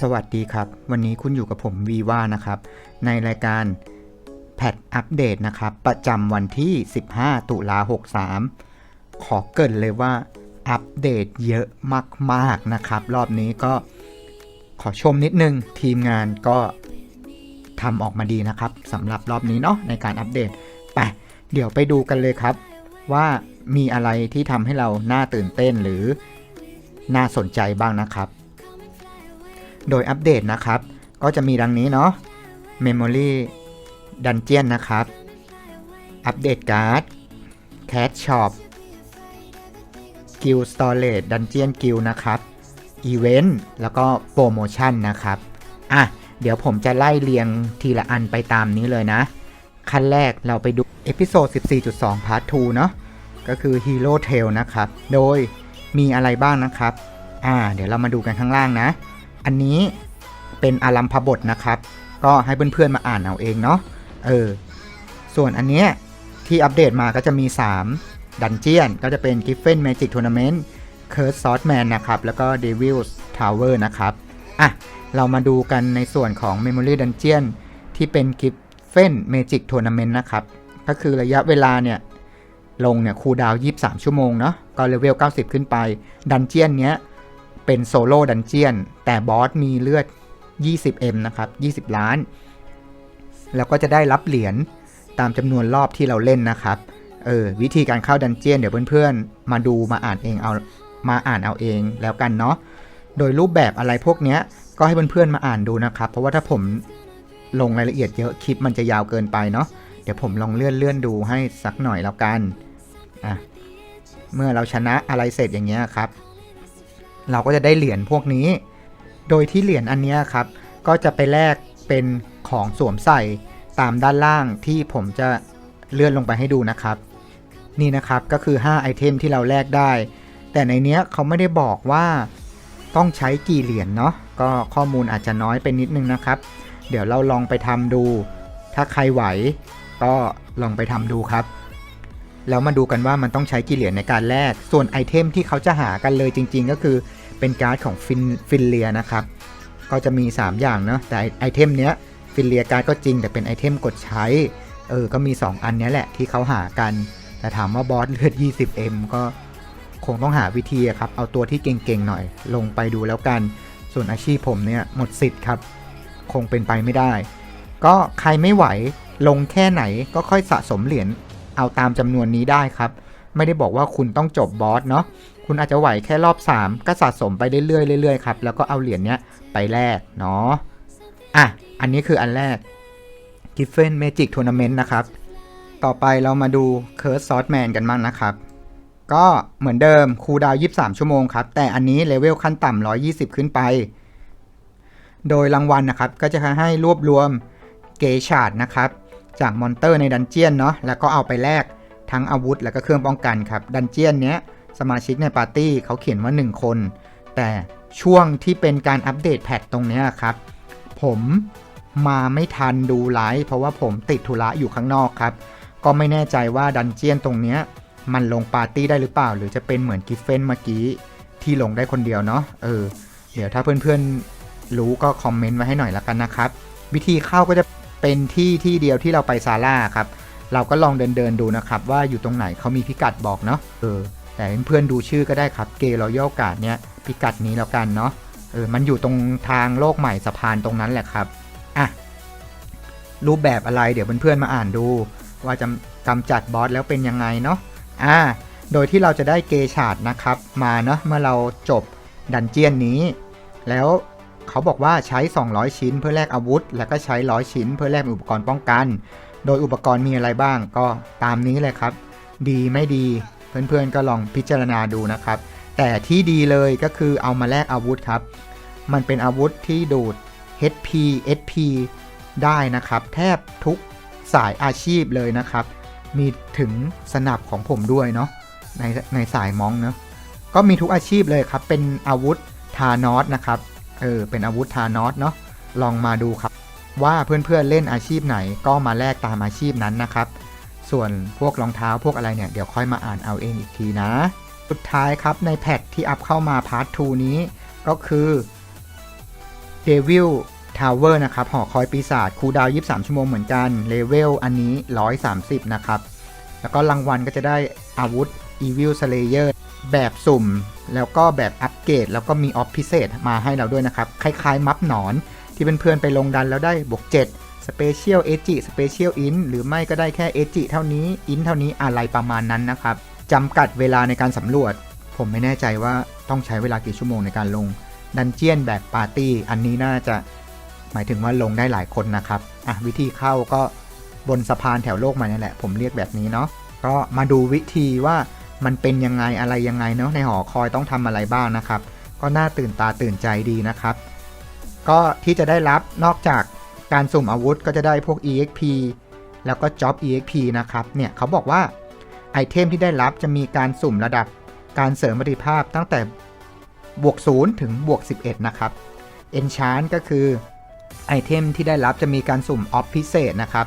สวัสดีครับ วันนี้คุณอยู่กับผมวีว่านะครับ ในรายการแพทอัปเดตนะครับ ประจำวันที่ 15 ตุลา63 ขอเกินเลยว่าอัปเดตเยอะมาก ๆ นะครับ รอบนี้ก็ขอชมนิดนึง ทีมงานก็ทำออกมาดีนะครับสำหรับรอบนี้เนาะในการอัปเดตไปเดี๋ยวไปดูกันเลยครับ ว่ามีอะไรที่ทำให้เราน่าตื่นเต้นหรือน่าสนใจบ้างนะครับ โดยอัปเดตนะครับ ก็จะมีดังนี้เนาะ Memory Dungeon นะครับ อัปเดตการ์ด Cat Shop Guild Storage Dungeon Guild นะครับ Event แล้วก็โปรโมชั่นนะครับ อะ เดี๋ยวผมจะไล่เรียงทีละอันไปตามนี้เลยนะ ขั้นแรกเราไปดูเอพิโซด14.2พาร์ท2เนาะก็คือ Hero Tale นะครับ โดยมีอะไรบ้างนะครับ อ่า เดี๋ยวเรามาดูกันข้างล่างนะ อันนี้เป็นอารัมพบทนะครับ ก็ให้เพื่อนๆมาอ่านเอาเองเนาะเออส่วนอันเนี้ยที่อัปเดตมาก็จะมี 3 ดันเจียน ก็จะเป็น Giffen Magic Tournament Curse Swordman นะครับ แล้วก็ Devil's Tower นะครับ อะ เรามาดูกันในส่วนของ Memory Dungeon ที่เป็น Giffen Magic Tournament นะครับ ก็คือระยะเวลาเนี่ย ลงเนี่ยคูลดาวน์23 ชั่วโมงเนาะก็เลเวล 90 ขึ้นไป ดันเจียนเนี้ย เป็นโซโล่ดันเจียน แต่บอสมีเลือด 20M นะครับ 20 ล้าน แล้วก็จะได้รับเหรียญตามจำนวนรอบที่เราเล่นนะครับ เออ วิธีการเข้าดันเจียน เดี๋ยวเพื่อนๆ มาดูมาอ่านเองเอา มาอ่านเอาเองแล้วกันเนาะ โดยรูปแบบอะไรพวกเนี้ย ก็ให้เพื่อนๆ มาอ่านดูนะครับ เพราะว่าถ้าผมลงรายละเอียดเยอะคลิปมันจะยาวเกินไปเนาะ เดี๋ยวผมลองเลื่อนเลื่อนดูให้สักหน่อยแล้วกัน อะ เมื่อเราชนะอะไรเสร็จอย่างเงี้ยครับ เราก็จะได้เหรียญพวกนี้ โดยที่เหรียญอันนี้ครับ ก็จะไปแลกเป็นของสวมใส่ตามด้านล่างที่ผมจะเลื่อนลงไปให้ดูนะครับ นี่นะครับก็คือ 5 ไอเทมที่เราแลกได้ แต่ในเนี้ยเขาไม่ได้บอกว่าต้องใช้กี่เหรียญเนาะก็ข้อมูลอาจจะน้อยไปนิดนึงนะครับ เดี๋ยวเราลองไปทำดู ถ้าใครไหวก็ลองไปทำดูครับ แล้วมาดูกันว่ามันต้องใช้กี่เหรียญในการแลก ส่วนไอเทมที่เขาจะหากันเลยจริง ๆ ก็คือ เป็นการ์ดของฟินฟินเลียนะครับ ก็จะมี 3 อย่างเนาะแต่ไอเทมเนี้ยฟินเลียการ์ดก็จริง แต่เป็นไอเทมกดใช้เออก็มี 2 อันเนี้ยแหละที่เขาหากัน แต่ถามว่าบอสเลือด 20M ก็คงต้องหาวิธีครับ เอาตัวที่เก่งๆหน่อย ลงไปดูแล้วกัน ส่วนอาชีพผมเนี่ยหมดสิทธิ์ครับ คงเป็นไปไม่ได้ ก็ใครไม่ไหวลงแค่ไหนก็ค่อยสะสมเหรียญเอาตามจำนวนนี้ได้ครับ ไม่ได้บอกว่าคุณต้องจบบอสเนาะ คุณอาจจะไหวแค่รอบ 3 ก็สะสมไปเรื่อยๆเรื่อยๆครับ แล้วก็เอาเหรียญเนี้ยไปแลกเนาะ อะ อันนี้คืออันแรก Giffen Magic Tournament นะครับ ต่อไปเรามาดู Curse Swordman กันบ้างนะครับ ก็เหมือนเดิมคูดาว 23 ชั่วโมงครับ แต่อันนี้เลเวลขั้นต่ำ120 ขึ้นไป โดยรางวัลนะครับ ก็จะให้รวบรวมเกชาร์ดนะครับ จากมอนเตอร์ในดันเจียนเนาะ แล้วก็เอาไปแลกทั้งอาวุธ แล้วก็เครื่องป้องกันครับ ดันเจียนเนี้ย สมาชิกในปาร์ตี้เขาเขียนว่า 1 คน แต่ช่วงที่เป็นการอัปเดตแพทตรงนี้ครับ ผมมาไม่ทันดูไลฟ์เพราะว่าผมติดธุระอยู่ข้างนอกครับ ก็ไม่แน่ใจว่าดันเจียนตรงนี้มันลงปาร์ตี้ได้หรือเปล่า หรือจะเป็นเหมือนกิฟเฟนเมื่อกี้ที่ลงได้คนเดียวเนาะเออเดี๋ยวถ้าเพื่อนๆรู้ก็คอมเมนต์ไว้ให้หน่อยละกันนะครับ วิธีเข้าก็จะเป็นที่ที่เดียวที่เราไปซาร่าครับ เราก็ลองเดินเดินดูนะครับ ว่าอยู่ตรงไหนเขามีพิกัดบอกเนาะเออ แต่เพื่อนดูชื่อก็ได้ครับเกย์รอยัลการ์ดเนี้ยพิกัดนี้แล้วกันเนาะเออมันอยู่ตรงทางโลกใหม่สะพานตรงนั้นแหละครับอะรูปแบบอะไรเดี๋ยวเพื่อนๆมาอ่านดู ว่าจะกำจัดบอสแล้วเป็นยังไงเนาะอ่าโดยที่เราจะได้เกชาร์ดนะครับ มาเนาะเมื่อเราจบดันเจียนนี้ แล้วเขาบอกว่าใช้ 200 ชิ้นเพื่อแลกอาวุธ แล้วก็ใช้ 100 ชิ้นเพื่อแลกอุปกรณ์ป้องกัน โดยอุปกรณ์มีอะไรบ้างก็ตามนี้เลยครับ ดีไม่ดี เพื่อนๆก็ลองพิจารณาดูนะครับ แต่ที่ดีเลยก็คือเอามาแลกอาวุธครับ มันเป็นอาวุธที่ดูด HP SP ได้นะครับ แทบทุกสายอาชีพเลยนะครับ มีถึงสนับของผมด้วยเนาะในในสายมองเนาะก็มีทุกอาชีพเลยครับ เป็นอาวุธทานอสนะครับเออเป็นอาวุธทานอสเนาะลองมาดูครับ ว่าเพื่อนๆเล่นอาชีพไหนก็มาแลกตามอาชีพนั้นนะครับ ส่วนพวกรองเท้าพวกอะไรเนี่ยเดี๋ยวค่อยมาอ่านเอาเองอีกทีนะ สุดท้ายครับในแพทที่อัพเข้ามาพาร์ท2นี้ ก็คือ Devil Tower นะครับหอคอยปีศาจคูดาว 23 ชั่วโมงเหมือนกันเลเวลอันนี้ 130 นะครับ แล้วก็รางวัลก็จะได้อาวุธ Evil Slayer แบบสุ่ม แล้วก็แบบอัปเกรดแล้วก็มีออฟพิเศษมาให้เราด้วยนะครับ คล้ายๆ มัฟหนอนที่เพื่อนๆไปลงดันแล้วได้บวก 7 Special e g Special In หรือไม่ก็ได้แค่ e g เท่านี้ In เท่านี้อะไรประมาณนั้นนะครับจำกัดเวลาในการสำรวจ ผมไม่แน่ใจว่าต้องใช้เวลากี่ชั่วโมงในการลงดันเจียนแบบปาร์ตี้อันนี้น่าจะหมายถึงว่าลงได้หลายคนนะครับอะวิธีเข้าก็บนสะพานแถวโลกมานี่แหละ ผมเรียกแบบนี้เนาะก็มาดูวิธีว่ามันเป็นยังไงอะไรยังไงเนาะในหอคอยต้องทำอะไรบ้างนะครับ ก็น่าตื่นตาตื่นใจดีนะครับ ก็ที่จะได้รับนอกจาก การสุ่มอาวุธก็จะได้พวก EXP แล้วก็ Job EXP นะครับ เนี่ยเขาบอกว่าไอเทมที่ได้รับจะมีการสุ่มระดับการเสริมประสิทธิภาพตั้งแต่บวก 0 ถึงบวก 11 นะครับ Enchant ก็คือไอเทมที่ได้รับจะมีการสุ่มออฟพิเศษนะครับ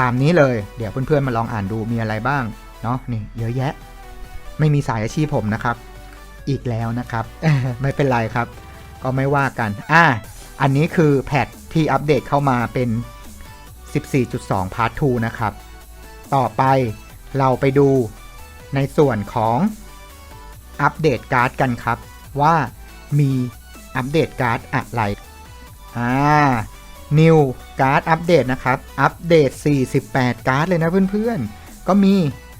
ตามนี้เลยเดี๋ยวเพื่อนๆมาลองอ่านดูมีอะไรบ้างเนาะนี่เยอะแยะ ไม่มีสายอาชีพผมนะครับ อีกแล้วนะครับ ไม่เป็นไรครับ ก็ไม่ว่ากัน อ่า อันนี้คือแพท ที่อัปเดตเข้ามาเป็น 14.2พาร์ท2นะครับ ต่อไปเราไปดูในส่วนของอัปเดตการ์ดกันครับ ว่ามีอัปเดตการ์ดอะไรอ่า New การ์ดอัปเดตนะครับ อัปเดต 48 การ์ดเลยนะเพื่อนๆ ก็มี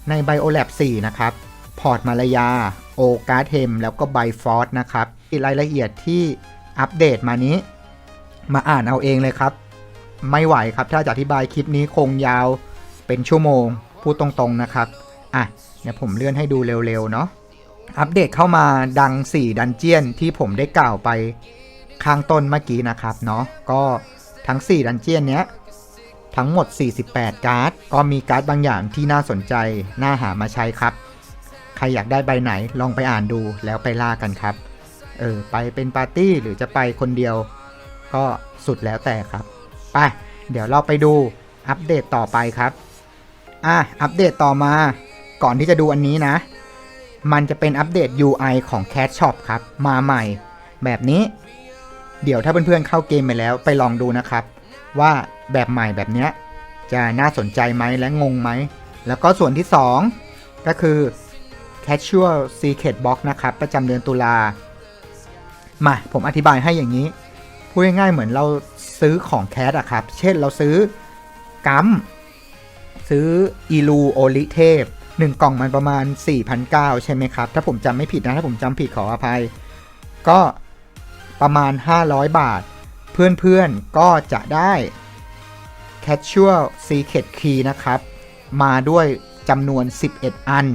ใน BioLab 4 นะครับ พอร์ตมารยา โอการ์ดเทมแล้วก็ไบฟอร์สนะครับรายละเอียดที่อัปเดตมานี้ มาอ่านเอาเองเลยครับ ไม่ไหวครับถ้าจะอธิบายคลิปนี้คงยาวเป็นชั่วโมง พูดตรงๆนะครับ อะเดี๋ยวผมเลื่อนให้ดูเร็วๆเนาะอัปเดตเข้ามาดัง 4 ดันเจียนที่ผมได้กล่าวไปข้างต้นเมื่อกี้นะครับเนาะก็ทั้ง 4 ดันเจียนเนี้ยทั้งหมด 48 การ์ด ก็มีการ์ดบางอย่างที่น่าสนใจ น่าหามาใช้ครับ ใครอยากได้ใบไหนลองไปอ่านดูแล้วไปล่ากันครับ เออ ไปเป็นปาร์ตี้หรือจะไปคนเดียว ก็สุดแล้วแต่ครับไปเดี๋ยวเราไปดูอัปเดตต่อไปครับอะอัปเดตต่อมาก่อนที่จะดูอันนี้นะ มันจะเป็นอัปเดต UI ของ Cat Shop ครับ มาใหม่ แบบนี้ เดี๋ยวถ้าเพื่อนๆเข้าเกมไปแล้วไปลองดูนะครับ ว่าแบบใหม่แบบเนี้ยจะน่าสนใจไหมและงงไหม แล้วก็ส่วนที่ 2 ก็คือ Casual Secret Box นะครับ ประจำเดือนตุลามาผมอธิบายให้อย่างนี้ พูดง่ายๆเหมือนเราซื้อของแคสอะครับ เช่นเราซื้อกัมซื้ออีลูโอลิเทพหนึ่งกล่องมันประมาณ 4,900 ใช่ไหมครับ ถ้าผมจำไม่ผิดนะ ถ้าผมจำผิดขออภัย ก็ประมาณ 500 บาท เพื่อนๆก็จะได้ Casual Secret Key นะครับ มาด้วยจำนวน 11 อัน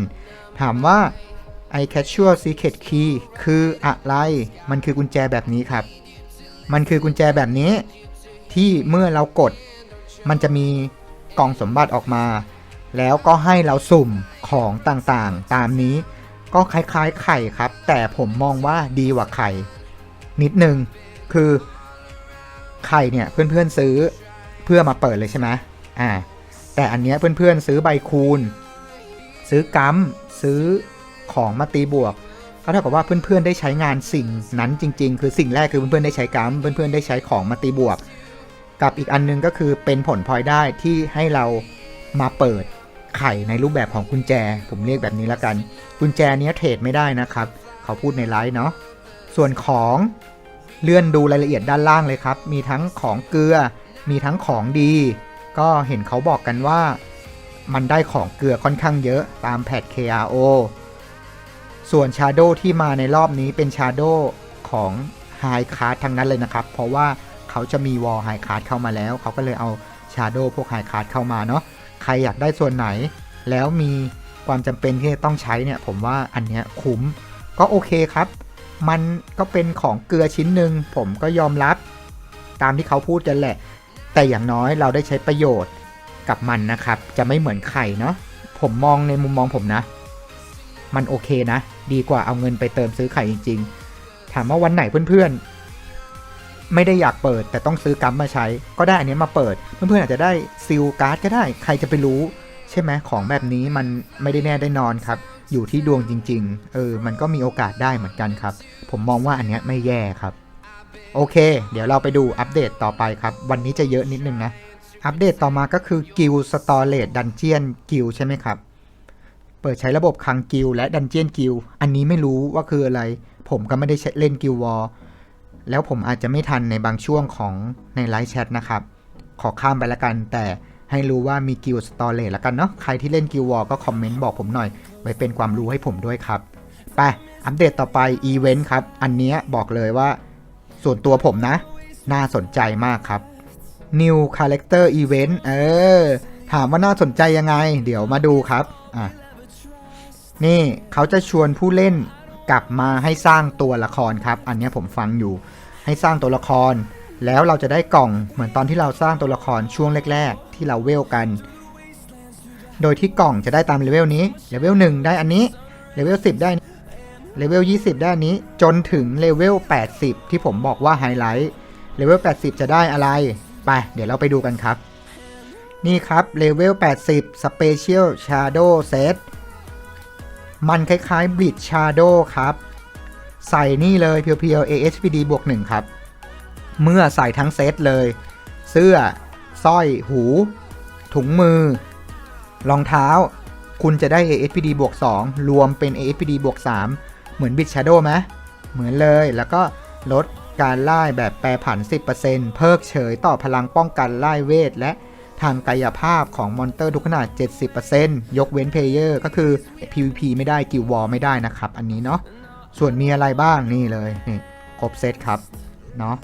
ถามว่าไอ Casual Secret Key คืออะไร มันคือกุญแจแบบนี้ครับ มันคือกุญแจแบบนี้ ที่เมื่อเรากด มันจะมีกล่องสมบัติออกมา แล้วก็ให้เราสุ่มของต่างๆ ตามนี้ ก็คล้ายๆไข่ครับ แต่ผมมองว่าดีกว่าไข่ นิดนึง คือไข่เนี่ยเพื่อนๆซื้อเพื่อมาเปิดเลยใช่ไหมอ่า แต่อันเนี้ยเพื่อนๆซื้อใบคูณ ซื้อกัมซื้อของมาตีบวก ก็เท่ากับว่าเพื่อนๆได้ใช้งานสิ่งนั้นจริง ๆ คือสิ่งแรกคือเพื่อนๆได้ใช้กัมเพื่อนๆได้ใช้ของมาตีบวก กับอีกอันนึงก็คือเป็นผลพลอยได้ที่ให้เรามาเปิดไข่ในรูปแบบของกุญแจ ผมเรียกแบบนี้แล้วกัน กุญแจนี้เทรดไม่ได้นะครับ เขาพูดในไลฟ์เนาะส่วนของเลื่อนดูรายละเอียดด้านล่างเลยครับ มีทั้งของเกลือ มีทั้งของดี ก็เห็นเขาบอกกันว่า มันได้ของเกลือค่อนข้างเยอะตามแพท KRO ส่วน Shadow ที่มาในรอบนี้เป็น Shadow ของ High Card ทั้งนั้นเลยนะครับ เพราะว่าเขาจะมี Wall High Card เข้ามาแล้ว เขาก็เลยเอา Shadow พวก High Card เข้ามาเนาะใครอยากได้ส่วนไหน แล้วมีความจำเป็นที่จะต้องใช้เนี่ย ผมว่าอันเนี้ยคุ้มก็โอเคครับ มันก็เป็นของเกลือชิ้นหนึ่งผมก็ยอมรับตามที่เขาพูดกันแหละ แต่อย่างน้อยเราได้ใช้ประโยชน์กับมันนะครับ จะไม่เหมือนไข่เนาะผมมองในมุมมองผมนะ มันโอเคนะ ดีกว่าเอาเงินไปเติมซื้อไข่จริง ๆ ถามว่าวันไหนเพื่อนๆ ไม่ได้อยากเปิดแต่ต้องซื้อกัมมาใช้ ก็ได้อันนี้มาเปิด เพื่อนๆอาจจะได้ซิลการ์ดก็ได้ ใครจะไปรู้ ใช่ไหมของแบบนี้มันไม่ได้แน่ได้นอนครับ อยู่ที่ดวงจริง ๆ เออ มันก็มีโอกาสได้เหมือนกันครับ ผมมองว่าอันนี้ไม่แย่ครับ โอเค เดี๋ยวเราไปดูอัปเดตต่อไปครับ วันนี้จะเยอะนิดนึงนะอัปเดตต่อมาก็คือกิลสตอเรจดันเจียนกิลใช่ไหมครับ เปิดใช้ระบบคังกิลและดันเจียนกิลอันนี้ไม่รู้ว่าคืออะไร ผมก็ไม่ได้เล่นกิลวอลแล้วผมอาจจะไม่ทันในบางช่วงของในไลฟ์แชทนะครับ ขอข้ามไปละกัน แต่ให้รู้ว่ามีกิลสตอเรจละกันเนาะ ใครที่เล่นกิลวอลก็คอมเมนต์บอกผมหน่อย ไว้เป็นความรู้ให้ผมด้วยครับ ไป อัปเดตต่อไปอีเวนต์ครับ อันนี้บอกเลยว่า ส่วนตัวผมนะ น่าสนใจมากครับ New Character Event เออ ถามว่าน่าสนใจยังไง เดี๋ยวมาดูครับ อะ นี่เขาจะชวนผู้เล่นกลับมาให้สร้างตัวละครครับ อันนี้ผมฟังอยู่ให้สร้างตัวละคร แล้วเราจะได้กล่องเหมือนตอนที่เราสร้างตัวละครช่วงแรก ๆ ที่เราเวลกัน โดยที่กล่องจะได้ตามเลเวลนี้เลเวล1ได้อันนี้เลเวล10 ได้เลเวล20 ได้อันนี้จนถึงเลเวล80 ที่ผมบอกว่าไฮไลท์เลเวล80 จะได้อะไรไปเดี๋ยวเราไปดูกันครับ นี่ครับเลเวล80 Special Shadow Set มันคล้ายๆ Bleach Shadow ครับ ใส่นี่เลยเพียวๆ AHPD บวก1ครับ เมื่อใส่ทั้งเซตเลย เสื้อสร้อย หู ถุงมือ รองเท้า คุณจะได้ ASPD บวก2รวมเป็น ASPD บวก3เหมือน Bit Shadow ไหมเหมือนเลย แล้วก็ลดการไล่แบบแปรผัน 10%เพิกเฉยต่อพลังป้องกันไล่เวทและ ทางกายภาพของมอนเตอร์ทุกขนาด 70%ยกเว้นเพลเยอร์ก็คือ PVP ไม่ได้กิลวอลไม่ได้นะครับ อันนี้เนาะส่วนมีอะไรบ้างนี่เลยนี่ครบเซตครับเนาะ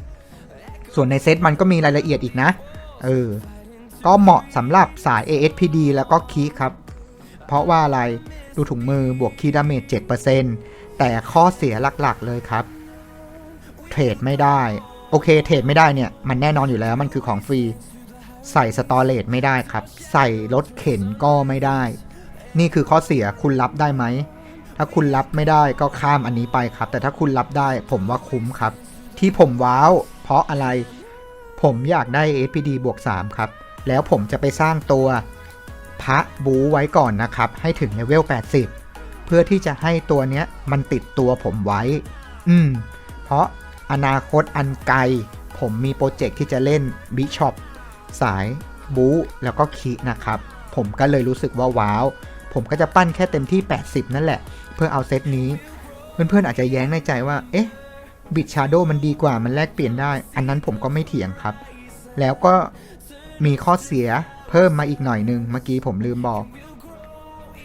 ส่วนในเซตมันก็มีรายละเอียดอีกนะเออก็เหมาะสำหรับสาย ASPD แล้วก็คีครับ เพราะว่าอะไรดูถุงมือบวกคีดาเมจ7%แต่ข้อเสียหลักๆเลยครับ เทรดไม่ได้ โอเคเทรดไม่ได้เนี่ย มันแน่นอนอยู่แล้วมันคือของฟรี ใส่สตอเรจไม่ได้ครับ ใส่รถเข็นก็ไม่ได้ นี่คือข้อเสียคุณรับได้ไหม ถ้าคุณรับไม่ได้ก็ข้ามอันนี้ไปครับ แต่ถ้าคุณรับได้ผมว่าคุ้มครับ ที่ผมว้าว เพราะอะไร ผมอยากได้ SPD บวก3ครับ แล้วผมจะไปสร้างตัวพระบูไว้ก่อนนะครับ ให้ถึงเลเวล 80 เพื่อที่จะให้ตัวเนี้ยมันติดตัวผมไว้ อืม เพราะอนาคตอันไกล ผมมีโปรเจกต์ที่จะเล่นบิชอป สายบูแล้วก็คีนะครับ ผมก็เลยรู้สึกว่าว้าว ผมก็จะปั้นแค่เต็มที่ 80 นั่นแหละ เพื่อเอาเซตนี้ เพื่อนๆอาจจะแย้งในใจว่า เอ๊ะบิดชาโดมันดีกว่ามันแลกเปลี่ยนได้ อันนั้นผมก็ไม่เถียงครับ แล้วก็มีข้อเสียเพิ่มมาอีกหน่อยนึง เมื่อกี้ผมลืมบอก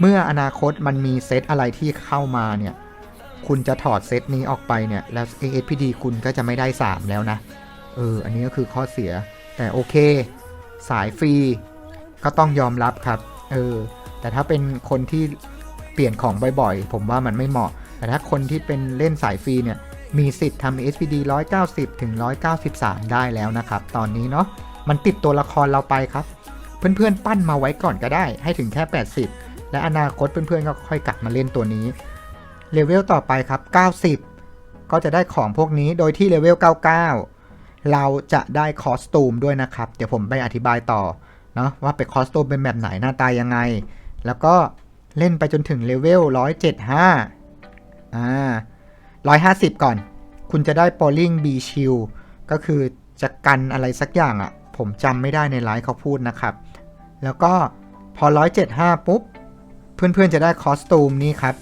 เมื่ออนาคตมันมีเซตอะไรที่เข้ามาเนี่ย คุณจะถอดเซตนี้ออกไปเนี่ย แล้ว ASPD คุณก็จะไม่ได้ 3 แล้วนะ เออ อันนี้ก็คือข้อเสีย แต่โอเค สายฟรีก็ต้องยอมรับครับเออแต่ถ้าเป็นคนที่เปลี่ยนของบ่อยๆ ผมว่ามันไม่เหมาะ แต่ถ้าคนที่เป็นเล่นสายฟรีเนี่ยมีสิทธิ์ทำ SPD 190 ถึง 193 ได้แล้วนะครับ ตอนนี้เนาะมันติดตัวละครเราไปครับ เพื่อนๆ ปั้นมาไว้ก่อนก็ได้ ให้ถึงแค่ 80 และอนาคตเพื่อนๆ ก็ค่อยกลับมาเล่นตัวนี้ เลเวลต่อไปครับ 90 ก็จะได้ของพวกนี้โดยที่เลเวล99 เราจะได้คอสตูมด้วยนะครับ เดี๋ยวผมไปอธิบายต่อเนาะว่าเป็นคอสตูมเป็นแบบไหนหน้าตายังไง แล้วก็เล่นไปจนถึงเลเวล175อ่า150 ก่อน คุณจะได้ Polling B Shield ก็คือจะกันอะไรสักอย่างอะ่ะ ผมจำไม่ได้ในไลฟ์เขาพูดนะครับ แล้วก็พอ 175 ปุ๊บ เพื่อนๆจะได้คอสตูมนี่ครับ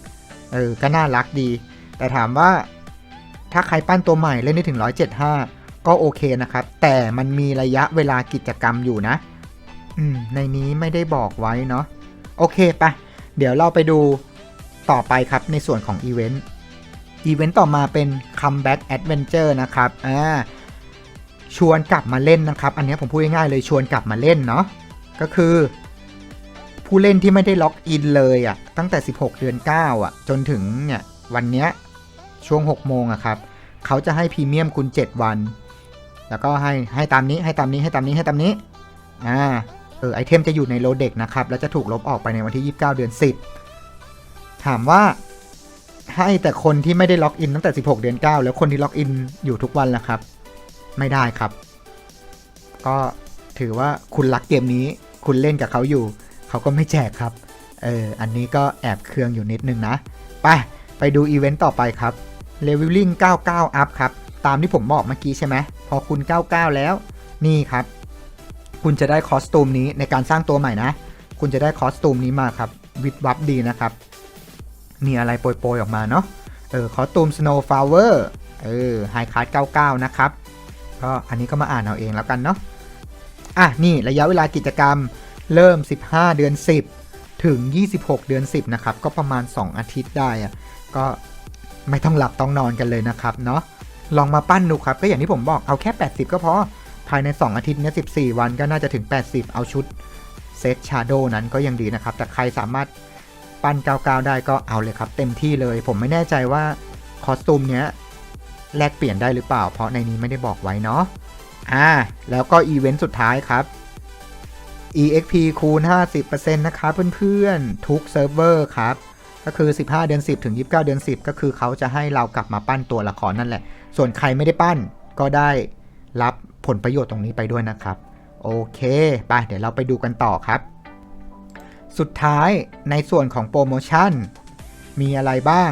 เออ ก็น่ารักดี แต่ถามว่าถ้าใครปั้นตัวใหม่เล่นได้ถึง 175 ก็โอเคนะครับ แต่มันมีระยะเวลากิจกรรมอยู่นะ อืม ในนี้ไม่ได้บอกไว้เนาะโอเคปะเดี๋ยวเราไปดูต่อไปครับในส่วนของอีเวนต์อีเวนต์ต่อมาเป็น Comeback Adventure นะครับอ่าชวนกลับมาเล่นนะครับ อันนี้ผมพูดง่ายๆเลยชวนกลับมาเล่นเนาะก็คือ ผู้เล่นที่ไม่ได้ล็อกอินเลยอะ่ะตั้งแต่ 16 เดือน 9อะ จนถึงเนี่ยวันเนี้ยช่วง 6 โมงอะครับ เขาจะให้พรีเมียมคุณ 7 วัน แล้วก็ให้ให้ตามนี้ให้ตามนี้ให้ตามนี้ให้ตามนี้อ่าเออไอเทมจะอยู่ในโลเด็กนะครับแล้วจะถูกลบออกไปในวันที่ 29 เดือน 10 ถามว่าให้แต่คนที่ไม่ได้ล็อกอินตั้งแต่ 16 เดือน 9 แล้วคนที่ล็อกอินอยู่ทุกวันล่ะครับ ไม่ได้ครับ ก็ถือว่าคุณรักเกมนี้ คุณเล่นกับเขาอยู่ เขาก็ไม่แจกครับ เออ อันนี้ก็แอบเครื่องอยู่นิดนึงนะ ไป ไปดูอีเวนต์ต่อไปครับ Leveling 99 Up ครับ ตามที่ผมบอกเมื่อกี้ใช่ไหม พอคุณ 99 แล้ว นี่ครับ คุณจะได้คอสตูมนี้ในการสร้างตัวใหม่นะ คุณจะได้คอสตูมนี้มาครับ วิดวับดีนะครับ มีอะไรโปรยๆออกมาเนาะ เออ คอสตูม Snow Flower เออไฮคัส99 นะครับ ก็อันนี้ก็มาอ่านเอาเองแล้วกันเนาะ อะ นี่ระยะเวลากิจกรรมเริ่ม 15 เดือน 10 ถึง 26 เดือน 10 นะครับ ก็ประมาณ 2 อาทิตย์ได้อะก็ไม่ต้องหลับต้องนอนกันเลยนะครับเนาะ ลองมาปั้นดูครับ ก็อย่างที่ผมบอกเอาแค่ 80 ก็พอ ภายใน 2 อาทิตย์นี้14 วันก็น่าจะถึง 80 เอาชุดเซตชาโดนั้นก็ยังดีนะครับ แต่ใครสามารถปั้น99ได้ก็เอาเลยครับ เต็มที่เลย ผมไม่แน่ใจว่าคอสตูมเนี้ยแลกเปลี่ยนได้หรือเปล่า เพราะในนี้ไม่ได้บอกไว้เนาะอ่าแล้วก็อีเวนต์สุดท้ายครับ EXP คูณ 50%นะครับเพื่อนๆ ทุกเซิร์ฟเวอร์ครับ ก็คือ 15 เดือน 10 ถึง 29 เดือน 10 ก็คือเขาจะให้เรากลับมาปั้นตัวละครนั่นแหละ ส่วนใครไม่ได้ปั้นก็ได้รับผลประโยชน์ตรงนี้ไปด้วยนะครับ โอเคไปเดี๋ยวเราไปดูกันต่อครับ สุดท้ายในส่วนของโปรโมชั่น มีอะไรบ้าง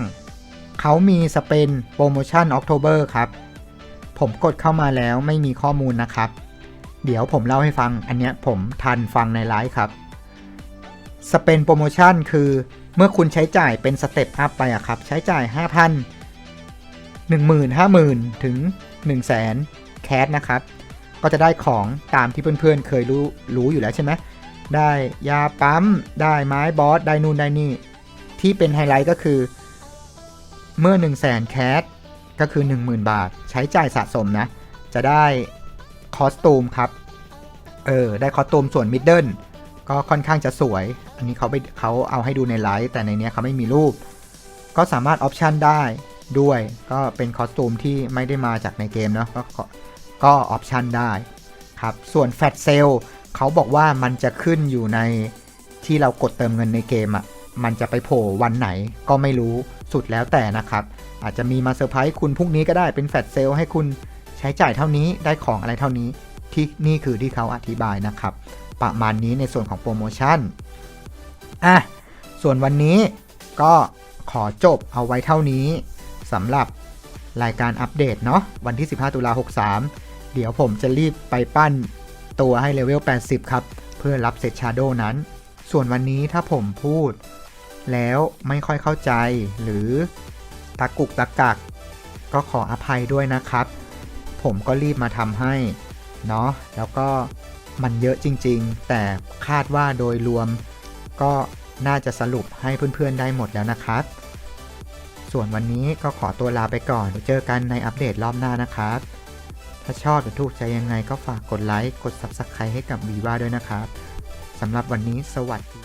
เขามีสเปนโปรโมชั่นออกโทเบอร์ครับ ผมกดเข้ามาแล้วไม่มีข้อมูลนะครับ เดี๋ยวผมเล่าให้ฟังอันเนี้ยผมทันฟังในไลฟ์ครับสเปนโปรโมชั่นคือ เมื่อคุณใช้จ่ายเป็นสเต็ปอัพไปอะครับ ใช้จ่าย 5,000 10,000 50,000 ถึง 100,000 แคสนะครับ ก็จะได้ของตามที่เพื่อนๆ เคยรู้รู้อยู่แล้วใช่ไหม ได้ยาปั๊ม ได้ไม้บอส ได้นู่นได้นี่ ที่เป็นไฮไลท์ก็คือ เมื่อ 1 0 0 0 0แสนแคสก็คือ 10,000 บาท ใช้จ่ายสะสมนะ จะได้คอสตูมครับ เออ ได้คอสตูมส่วนมิดเดิลก็ค่อนข้างจะสวย นนี้เขาไปเขาเอาให้ดูในไลฟ์แต่ในนี้เขาไม่มีรูป ก็สามารถออปชันได้ด้วยก็เป็นคอสตูมที่ไม่ได้มาจากในเกมเนาะก็ก็ก็ออปชันได้ครับส่วนแฟตเซลเขาบอกว่ามันจะขึ้นอยู่ในที่เรากดเติมเงินในเกมอะ่ะมันจะไปโผล่วันไหนก็ไม่รู้สุดแล้วแต่นะครับ อาจจะมีมาเซอร์ไพรส์คุณพรุ่งนี้ก็ได้เป็นแฟตเซลให้คุณใช้จ่ายเท่านี้ได้ของอะไรเท่านี้ที่นี่คือที่เขาอธิบายนะครับ ประมาณนี้ในส่วนของโปรโมชั่น อะ ส่วนวันนี้ก็ขอจบเอาไว้เท่านี้สำหรับรายการอัปเดตเนาะวันที่ 15 ตุลา63 เดี๋ยวผมจะรีบไปปั้นตัวให้เลเวล 80 ครับ เพื่อรับเซตชาโดนั้น ส่วนวันนี้ถ้าผมพูด แล้วไม่ค่อยเข้าใจหรือตะกุกตะกัก ก็ขออภัยด้วยนะครับ ผมก็รีบมาทำให้ เนาะแล้วก็มันเยอะจริง ๆ แต่คาดว่าโดยรวม ก็น่าจะสรุปให้เพื่อนๆได้หมดแล้วนะครับ ส่วนวันนี้ก็ขอตัวลาไปก่อนเจอกันในอัปเดตรอบหน้านะครับ ถ้าชอบหรือถูกใจยังไงก็ฝากกดไลค์ กด Subscribe ให้กับวีว่าด้วยนะครับสำหรับวันนี้สวัสดี